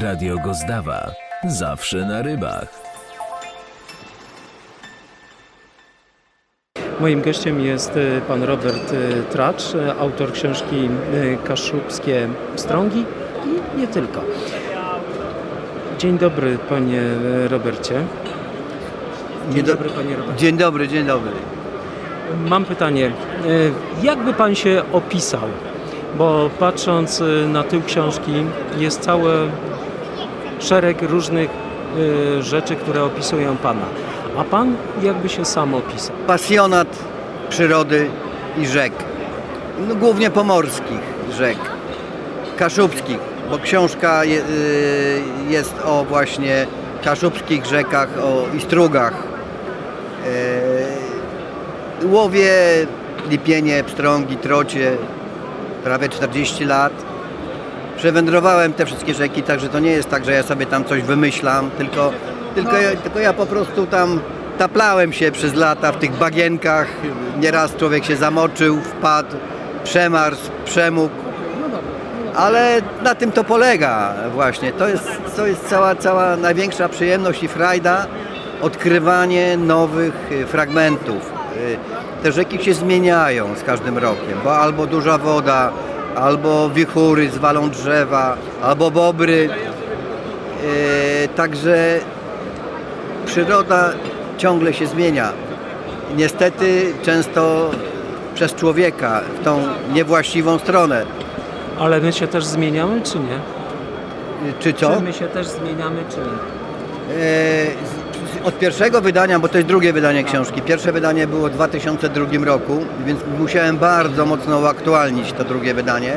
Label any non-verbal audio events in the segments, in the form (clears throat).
Radio Gozdawa. Zawsze na rybach. Moim gościem jest e, pan Robert e, Tracz, e, autor książki Kaszubskie Strągi i nie tylko. Dzień dobry panie Robercie. Dzień do- dobry panie Robercie. Dzień dobry, dzień dobry. Mam pytanie, jak by pan się opisał? Bo patrząc na tył książki jest cały szereg różnych e, rzeczy, które opisują pana. A pan jakby się sam opisał? Pasjonat przyrody i rzek. No, głównie pomorskich rzek. Kaszubskich, bo książka je, y, jest o właśnie kaszubskich rzekach o, i strugach. E, łowię lipienie, pstrągi, trocie prawie 40 lat. Przewędrowałem te wszystkie rzeki, także to nie jest tak, że ja sobie tam coś wymyślam, tylko, tylko, ja, tylko ja po prostu tam taplałem się przez lata w tych bagienkach. Nieraz człowiek się zamoczył, wpadł, przemarzł, przemógł. Ale na tym to polega właśnie. To jest, to jest cała, cała największa przyjemność i frajda odkrywanie nowych y, fragmentów. Y, Te rzeki się zmieniają z każdym rokiem, bo albo duża woda, albo wichury zwalą drzewa, albo bobry. Y, Także przyroda ciągle się zmienia. Niestety często przez człowieka w tą niewłaściwą stronę. Ale my się też zmieniamy, czy nie? Czy co? Czy my się też zmieniamy, czy nie? E, Od pierwszego wydania, bo to jest drugie wydanie książki. Pierwsze wydanie było w 2002 roku, więc musiałem bardzo mocno uaktualnić to drugie wydanie,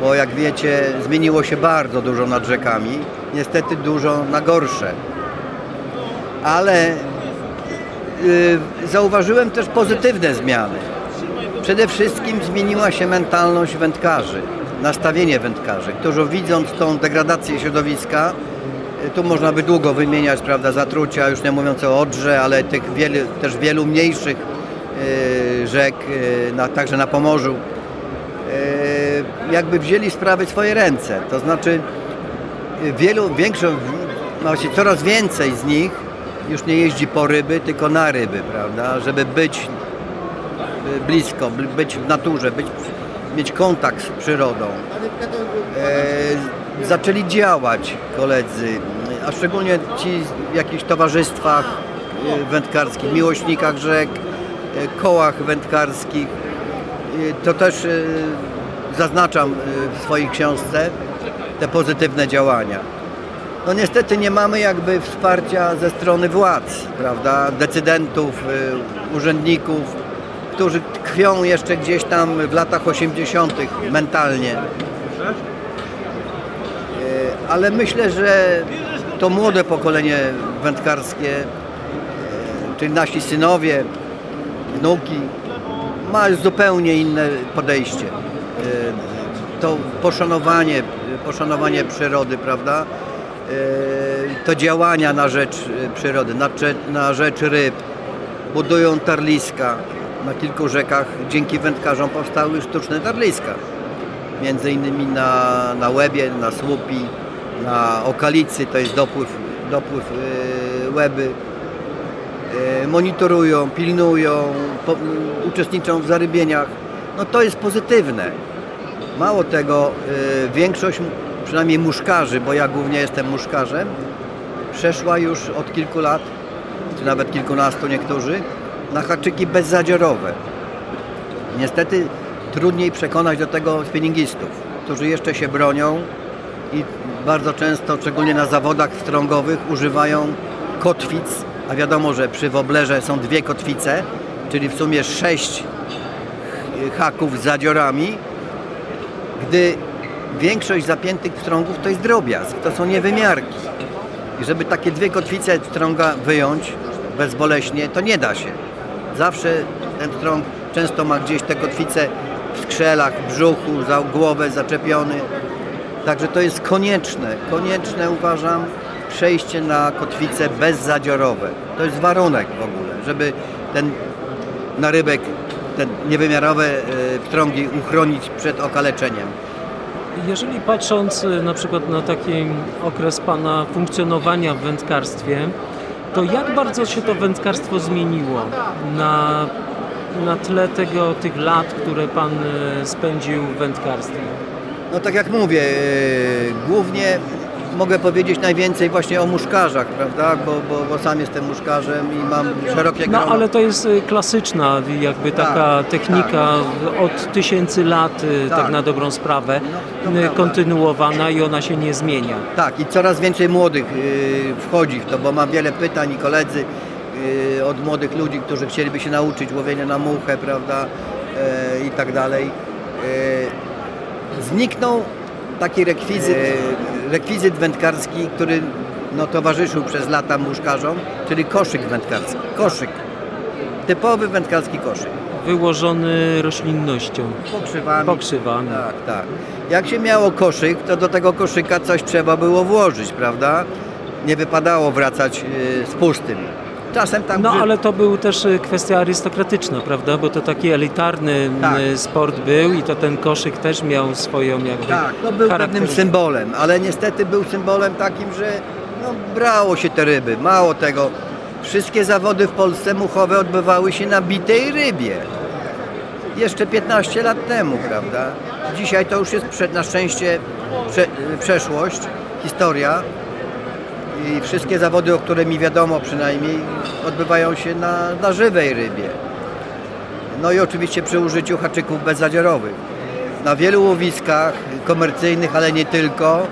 bo jak wiecie, zmieniło się bardzo dużo nad rzekami. Niestety dużo na gorsze. Ale y, zauważyłem też pozytywne zmiany. Przede wszystkim zmieniła się mentalność wędkarzy, nastawienie wędkarzy, którzy widząc tą degradację środowiska, tu można by długo wymieniać, prawda, zatrucia, już nie mówiąc o Odrze, ale tych wielu, też wielu mniejszych y, rzek, y, na, także na Pomorzu, y, jakby wzięli sprawy w swoje ręce. To znaczy wielu, większą, no właśnie coraz więcej z nich już nie jeździ po ryby, tylko na ryby, prawda, żeby być blisko, bl- być w naturze, być, mieć kontakt z przyrodą. E, zaczęli działać koledzy, a szczególnie ci w jakichś towarzystwach y, wędkarskich, miłośnikach rzek, y, kołach wędkarskich. Y, To też zaznaczam w swojej książce te pozytywne działania. No niestety nie mamy jakby wsparcia ze strony władz, prawda, decydentów, urzędników, którzy tkwią jeszcze gdzieś tam w latach 80. mentalnie. Ale myślę, że to młode pokolenie wędkarskie, y, czyli nasi synowie, wnuki, ma zupełnie inne podejście. Y, To poszanowanie, poszanowanie przyrody, prawda? Y, To działania na rzecz przyrody, na rzecz ryb. Budują tarliska. Na kilku rzekach dzięki wędkarzom powstały sztuczne tarliska. Między innymi na, na Łebie, na Słupi, na Okalicy, to jest dopływ, dopływ y, Łeby e, monitorują, pilnują, po, uczestniczą w zarybieniach. No to jest pozytywne. Mało tego, e, większość, przynajmniej muszkarzy, bo ja głównie jestem muszkarzem, przeszła już od kilku lat, czy nawet kilkunastu niektórzy, na haczyki bezzadziorowe. Niestety trudniej przekonać do tego spinningistów, którzy jeszcze się bronią i bardzo często, szczególnie na zawodach strągowych, używają kotwic, a wiadomo, że przy woblerze są dwie kotwice, czyli w sumie sześć haków z zadziorami, gdy większość zapiętych pstrągów to jest drobiazg, to są niewymiarki. I żeby takie dwie kotwice pstrąga wyjąć bezboleśnie, to nie da się. Zawsze ten pstrąg często ma gdzieś te kotwice w skrzelach, w brzuchu, za głowę zaczepiony. Także to jest konieczne, konieczne uważam przejście na kotwice bezzadziorowe. To jest warunek w ogóle, żeby ten narybek, te niewymiarowe e, pstrągi uchronić przed okaleczeniem. Jeżeli patrząc y, na przykład na taki okres Pana funkcjonowania w wędkarstwie, to jak bardzo się to wędkarstwo zmieniło na, na tle tego, tych lat, które Pan y, spędził w wędkarstwie? No tak jak mówię, e, głównie mogę powiedzieć najwięcej właśnie o muszkarzach, prawda? Bo, bo, bo sam jestem muszkarzem i mam szerokie No grono. ale to jest y, klasyczna jakby taka Tak, technika od tysięcy lat, y, tak, Tak. na dobrą sprawę, No, kontynuowana i ona się nie zmienia. Tak, i coraz więcej młodych wchodzi w to, bo mam wiele pytań i koledzy od młodych ludzi, którzy chcieliby się nauczyć łowienia na muchę, prawda, e, i tak dalej. Zniknął taki rekwizyt, e, rekwizyt wędkarski, który no, towarzyszył przez lata muszkarzom, czyli koszyk wędkarski. Koszyk. Typowy wędkarski koszyk. Wyłożony roślinnością, Pokrzywami. pokrzywami. Tak, tak. Jak się miało koszyk, to do tego koszyka coś trzeba było włożyć, prawda? Nie wypadało wracać y, z pustym. Czasem tam No ale to był też y, kwestia arystokratyczna, prawda? Bo to taki elitarny Tak. y, sport był i to ten koszyk też miał swoją jakby Tak, to był pewnym symbolem, ale niestety był symbolem takim, że no, brało się te ryby. Mało tego, wszystkie zawody w Polsce muchowe odbywały się na bitej rybie. Jeszcze 15 lat temu, prawda? Dzisiaj to już jest przed, na szczęście prze, przeszłość, historia. I wszystkie zawody, o które mi wiadomo przynajmniej, odbywają się na, na żywej rybie. No i oczywiście przy użyciu haczyków bezzadzierowych. Na wielu łowiskach komercyjnych, ale nie tylko,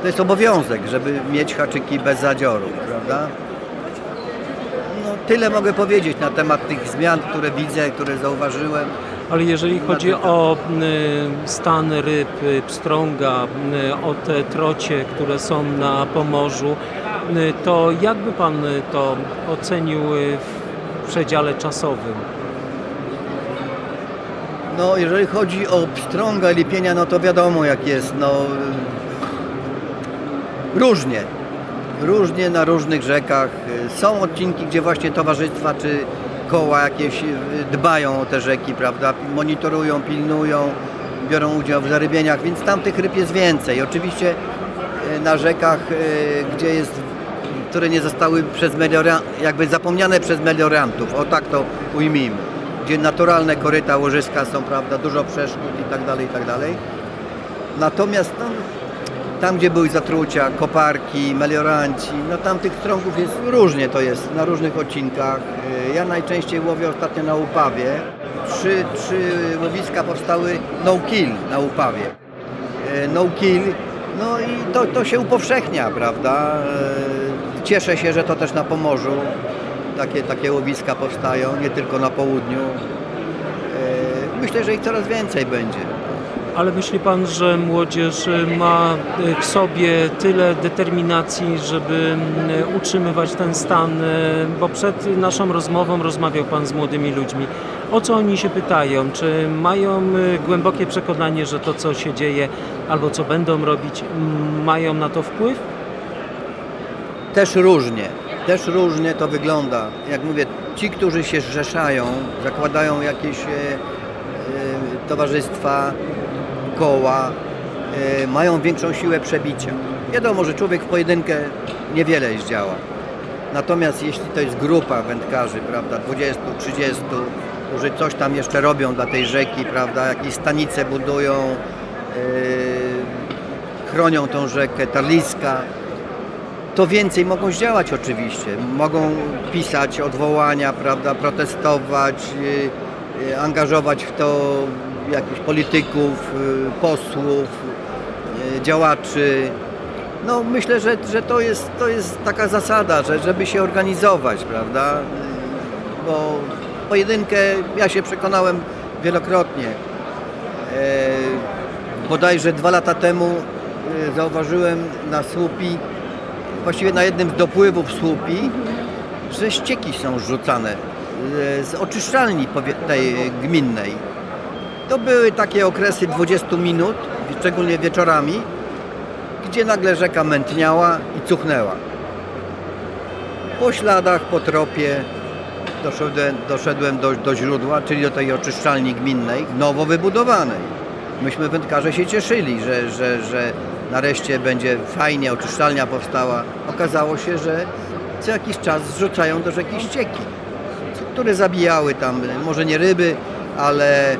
to jest obowiązek, żeby mieć haczyki bez zadziorów, prawda? No, tyle mogę powiedzieć na temat tych zmian, które widzę, które zauważyłem. Ale jeżeli chodzi o y, stan ryb, y, pstrąga, y, o te trocie, które są na Pomorzu, to jakby Pan to ocenił w przedziale czasowym? No, jeżeli chodzi o pstrąga i lipienia, no to wiadomo jak jest, no różnie. Różnie na różnych rzekach. Są odcinki, gdzie właśnie towarzystwa czy koła jakieś y, dbają o te rzeki, prawda? Monitorują, pilnują, biorą udział w zarybieniach, więc tam tych ryb jest więcej. Oczywiście y, na rzekach, y, gdzie jest, które nie zostały przez meliora, jakby zapomniane przez meliorantów, o tak to ujmijmy, gdzie naturalne koryta, łożyska są, prawda, dużo przeszkód i tak dalej, i tak dalej. Natomiast no, tam, gdzie były zatrucia, koparki, melioranci, no tam tych trągów jest różnie to jest, na różnych odcinkach. Ja najczęściej łowię ostatnio na Upawie. Trzy, trzy łowiska powstały no kill na Upawie. Y, No kill, no i to, to się upowszechnia, prawda? Y, Cieszę się, że to też na Pomorzu takie, takie łowiska powstają, nie tylko na południu. Y, Myślę, że ich coraz więcej będzie. Ale myśli Pan, że młodzież ma y, w sobie tyle determinacji, żeby utrzymywać ten stan? y, Bo przed naszą rozmową rozmawiał Pan z młodymi ludźmi. O co oni się pytają? Czy mają y, głębokie przekonanie, że to, co się dzieje albo co będą robić, mają na to wpływ? Też różnie, też różnie to wygląda. Jak mówię, ci, którzy się zrzeszają, zakładają jakieś e, e, towarzystwa, koła, e, mają większą siłę przebicia. Wiadomo, że człowiek w pojedynkę niewiele zdziała. Natomiast jeśli to jest grupa wędkarzy, prawda, 20, 30, którzy coś tam jeszcze robią dla tej rzeki, prawda, jakieś stanice budują, e, chronią tą rzekę, tarliska, to więcej mogą zdziałać oczywiście. Mogą pisać odwołania, prawda, protestować, y, y, angażować w to jakichś polityków, y, posłów, y, działaczy. No myślę, że, że to, jest, to jest taka zasada, że żeby się organizować, prawda? Bo pojedynkę ja się przekonałem wielokrotnie. E, bodajże dwa lata temu e, zauważyłem na słupi, właściwie na jednym z dopływów słupi, że ścieki są rzucane e, z oczyszczalni tej gminnej. To były takie okresy 20 minut, szczególnie wieczorami, gdzie nagle rzeka mętniała i cuchnęła. Po śladach, po tropie doszedłem, doszedłem do, do źródła, czyli do tej oczyszczalni gminnej, nowo wybudowanej. myśmy wędkarze się cieszyli, że, że, że nareszcie będzie fajnie, oczyszczalnia powstała. Okazało się, że co jakiś czas zrzucają do rzeki ścieki, które zabijały tam, może nie ryby, ale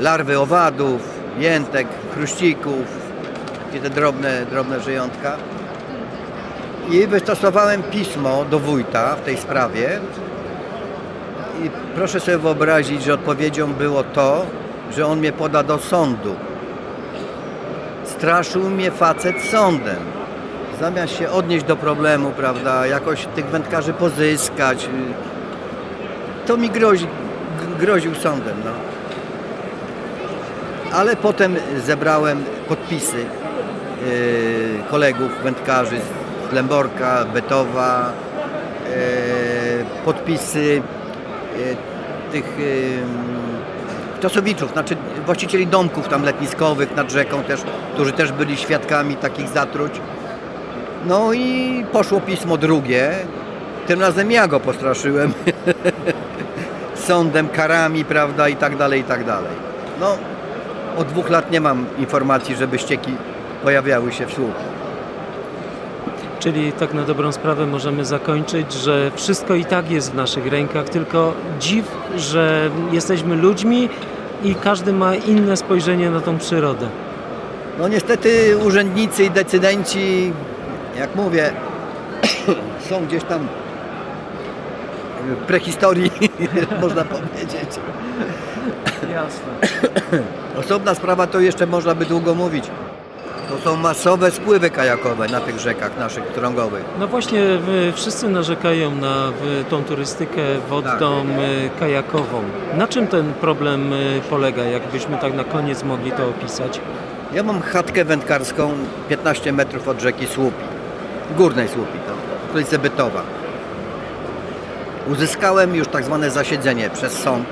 larwy owadów, jętek, chruścików, te drobne, drobne żyjątka. I wystosowałem pismo do wójta w tej sprawie. I proszę sobie wyobrazić, że odpowiedzią było to, że on mnie poda do sądu. Straszył mnie facet sądem. Zamiast się odnieść do problemu, prawda, jakoś tych wędkarzy pozyskać, y, to mi grozi, groził sądem. No. Ale potem zebrałem podpisy yy, kolegów wędkarzy z Lęborka, Betowa, yy, podpisy yy, tych czasowiczów, znaczy właścicieli domków tam letniskowych nad rzeką też, którzy też byli świadkami takich zatruć. No i poszło pismo drugie. Tym razem ja go postraszyłem (laughs) sądem, karami, prawda, i tak dalej, i tak dalej. No, od dwóch lat nie mam informacji, żeby ścieki pojawiały się w słupie. Czyli tak na dobrą sprawę możemy zakończyć, że wszystko i tak jest w naszych rękach, tylko dziw, że jesteśmy ludźmi i każdy ma inne spojrzenie na tą przyrodę. No niestety urzędnicy i decydenci, jak mówię, (coughs) są gdzieś tam prehistorii, (laughs) można powiedzieć. Jasne. Osobna sprawa to jeszcze można by długo mówić. To są masowe spływy kajakowe na tych rzekach naszych trągowych. No właśnie, wszyscy narzekają na tą turystykę wodną, Tak. y, kajakową. Na czym ten problem y, polega, jakbyśmy tak na koniec mogli to opisać? Ja mam chatkę wędkarską 15 metrów od rzeki Słupi, górnej Słupi, tam, w okolicy Bytowa. Uzyskałem już tak zwane zasiedzenie przez sąd,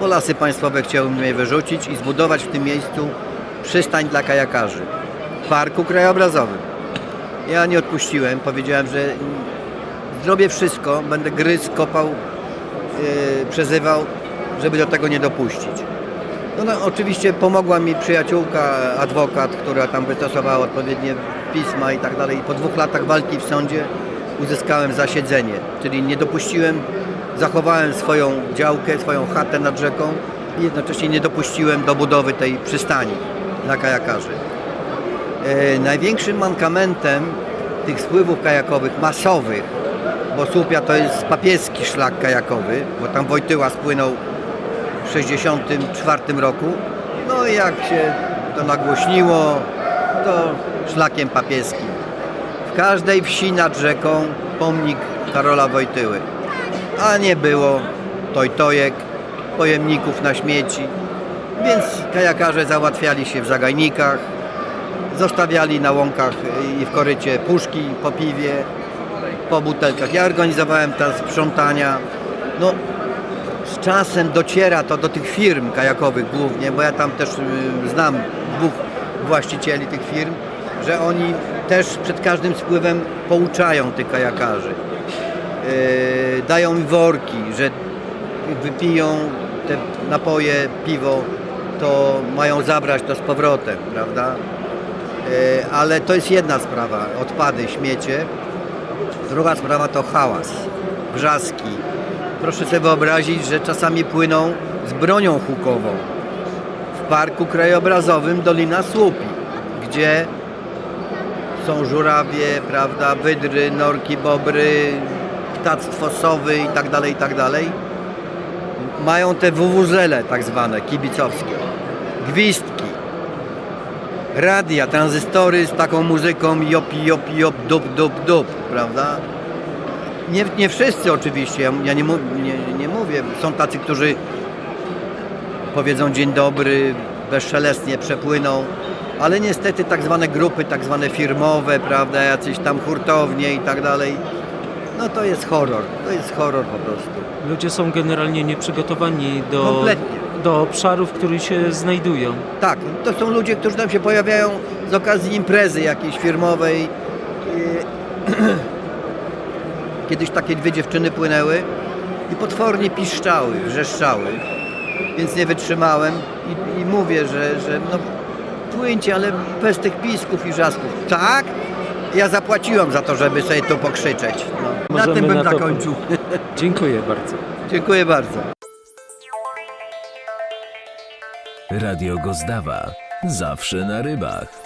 bo lasy państwowe chciały mnie wyrzucić i zbudować w tym miejscu przystań dla kajakarzy w parku krajobrazowym. Ja nie odpuściłem, powiedziałem, że zrobię wszystko, będę gryzł, kopał, yy, przezywał, żeby do tego nie dopuścić. No, no oczywiście pomogła mi przyjaciółka, adwokat, która tam wystosowała odpowiednie pisma i tak dalej. Po dwóch latach walki w sądzie uzyskałem zasiedzenie, czyli nie dopuściłem, zachowałem swoją działkę, swoją chatę nad rzeką i jednocześnie nie dopuściłem do budowy tej przystani dla kajakarzy. E, największym mankamentem tych spływów kajakowych masowych, bo Słupia to jest papieski szlak kajakowy, bo tam Wojtyła spłynął w 1964 roku. No i jak się to nagłośniło, to szlakiem papieskim. Każdej wsi nad rzeką pomnik Karola Wojtyły. A nie było tojtojek, pojemników na śmieci, więc kajakarze załatwiali się w zagajnikach, zostawiali na łąkach i w korycie puszki po piwie, po butelkach. Ja organizowałem te sprzątania. No, z czasem dociera to do tych firm kajakowych głównie, bo ja tam też y, znam dwóch właścicieli tych firm, że oni też przed każdym spływem pouczają tych kajakarzy. Yy, dają im worki, że wypiją te napoje, piwo, to mają zabrać to z powrotem, prawda? Yy, ale to jest jedna sprawa, odpady, śmiecie. Druga sprawa to hałas, wrzaski, proszę sobie wyobrazić, że czasami płyną z bronią hukową w parku krajobrazowym Dolina Słupi, gdzie są żurawie, prawda, wydry, norki, bobry, ptactwo sowy i tak dalej, i tak dalej. Mają te wuwuzele tak zwane, kibicowskie, gwizdki, radia, tranzystory z taką muzyką jopi, jopi, jop, dup, dup, dup, prawda? Nie, nie wszyscy oczywiście, ja, nie, nie, nie mówię. Są tacy, którzy powiedzą dzień dobry, bezszelestnie przepłyną, ale niestety tak zwane grupy, tak zwane firmowe, prawda, jacyś tam hurtownie i tak dalej, no to jest horror, to jest horror po prostu. Ludzie są generalnie nieprzygotowani do, Kompletnie. do obszarów, w których się znajdują. Tak, to są ludzie, którzy tam się pojawiają z okazji imprezy jakiejś firmowej. (clears throat) Kiedyś takie dwie dziewczyny płynęły i potwornie piszczały, wrzeszczały. więc nie wytrzymałem i, i mówię, że, że no płyńcie, ale bez tych pisków i wrzasków. Tak? Ja zapłaciłem za to, żeby sobie to pokrzyczeć. No. Na Możemy tym bym na to- zakończył. Dziękuję bardzo. Dziękuję bardzo. Radio Gozdawa. Zawsze na rybach.